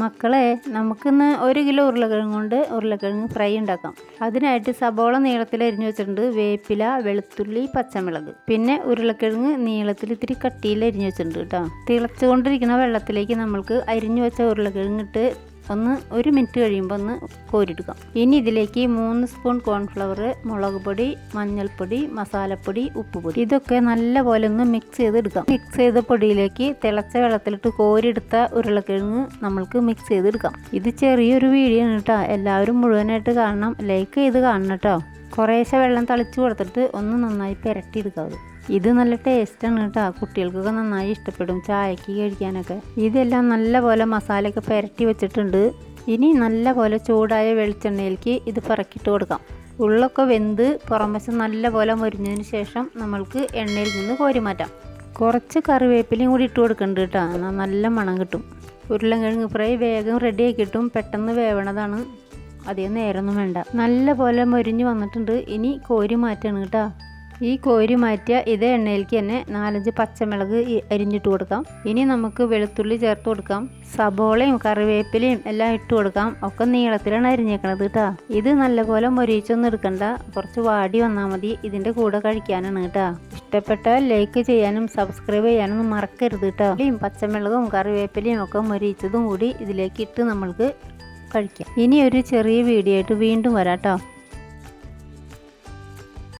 മക്കളെ നമുക്കിന്ന് ഒരു കിലോ ഉരുളക്കിഴങ്ങ് കൊണ്ട് ഉരുളക്കിഴങ്ങ് ഫ്രൈ ഉണ്ടാക്കാം. അതിനായിട്ട് സബോള നീളത്തിൽ അരിഞ്ഞു വെച്ചിട്ടുണ്ട് വേപ്പില വെളുത്തുള്ളി പച്ചമുളക്. പിന്നെ ഉരുളക്കിഴങ്ങ് നീളത്തിൽ ഇത്തിരി കട്ടിയിൽ അരിഞ്ഞു വെച്ചിട്ടുണ്ട് കേട്ടോ. തിളച്ചുകൊണ്ടിരിക്കുന്ന വെള്ളത്തിലേക്ക് നമ്മൾക്ക് അരിഞ്ഞു വെച്ച ഉരുളക്കിഴങ്ങ് ഇട്ട് ഒന്ന് ഒരു മിനിറ്റ് കഴിയുമ്പോൾ ഒന്ന് കോരിയെടുക്കാം ഇനി ഇതിലേക്ക് മൂന്ന് സ്പൂൺ കോൺഫ്ലവർ മുളക് പൊടി മഞ്ഞൾപ്പൊടി മസാലപ്പൊടി ഉപ്പുപൊടി. ഇതൊക്കെ നല്ലപോലെ ഒന്ന് മിക്സ് ചെയ്തെടുക്കാം. മിക്സ് ചെയ്ത പൊടിയിലേക്ക് തിളച്ച വെള്ളത്തിലിട്ട് കോരിയെടുത്ത ഉരുളക്കിഴങ്ങ് നമ്മൾക്ക് മിക്സ് ചെയ്തെടുക്കാം. ഇത് ചെറിയൊരു വീഡിയോ ആണ് കേട്ടോ. എല്ലാവരും മുഴുവനായിട്ട് കാണണം. ലൈക്ക് ചെയ്ത് കാണണം കേട്ടോ. കുറേശ്ശെ വെള്ളം തളിച്ചു കൊടുത്തിട്ട് ഒന്ന് നന്നായി പുരട്ടിയെടുക്കാം അത്. ഇത് നല്ല ടേസ്റ്റാണ് കേട്ടോ. കുട്ടികൾക്കൊക്കെ നന്നായി ഇഷ്ടപ്പെടും ചായക്ക് കഴിക്കാനൊക്കെ. ഇതെല്ലാം നല്ല പോലെ മസാലയൊക്കെ പുരട്ടി വെച്ചിട്ടുണ്ട്. ഇനി നല്ല പോലെ ചൂടായ വെളിച്ചെണ്ണയിലേക്ക് ഇത് പറക്കിയിട്ട് കൊടുക്കാം. ഉള്ളൊക്കെ വെന്ത് പുറംവശം നല്ലപോലെ മുരിഞ്ഞതിന് ശേഷം നമ്മൾക്ക് എണ്ണയിൽ നിന്ന് കോരി മാറ്റാം. കുറച്ച് കറിവേപ്പിലയും കൂടി ഇട്ട് കൊടുക്കുന്നുണ്ട് കേട്ടോ. എന്നാൽ നല്ല മണം കിട്ടും. ഉരുളൻകിഴങ്ങ് ഫ്രൈ വേഗം റെഡിയായി കിട്ടും. പെട്ടെന്ന് വേവണതാണ്. അധികം നേരമൊന്നും വേണ്ട. നല്ല പോലെ മൊരിഞ്ഞ് വന്നിട്ടുണ്ട്. ഇനി കോരി മാറ്റാണ് കേട്ടോ. ഈ കോരി മാറ്റിയ ഇതേ എണ്ണയിലേക്ക് തന്നെ നാലഞ്ച് പച്ചമുളക് അരിഞ്ഞിട്ട് കൊടുക്കാം. ഇനി നമുക്ക് വെളുത്തുള്ളി ചേർത്ത് കൊടുക്കാം. സബോളയും കറിവേപ്പിലയും എല്ലാം ഇട്ട് കൊടുക്കാം. ഒക്കെ നീളത്തിലാണ് അരിഞ്ഞേക്കണത് കേട്ടോ ഇത് നല്ലപോലെ മൊരിച്ചൊന്നും എടുക്കണ്ട. കുറച്ച് വാടി വന്നാൽ മതി. ഇതിന്റെ കൂടെ കഴിക്കാനാണ് കേട്ടോ ഇഷ്ടപ്പെട്ട ലൈക്ക് ചെയ്യാനും സബ്സ്ക്രൈബ് ചെയ്യാനും മറക്കരുത് കേട്ടോ പച്ചമുളകും കറിവേപ്പിലയും ഒക്കെ മൊരിച്ചതും കൂടി ഇതിലേക്ക് ഇട്ട് നമ്മൾക്ക് കഴിക്കാം. ഇനി ഒരു ചെറിയ വീഡിയോ ആയിട്ട് വീണ്ടും വരാം കേട്ടോ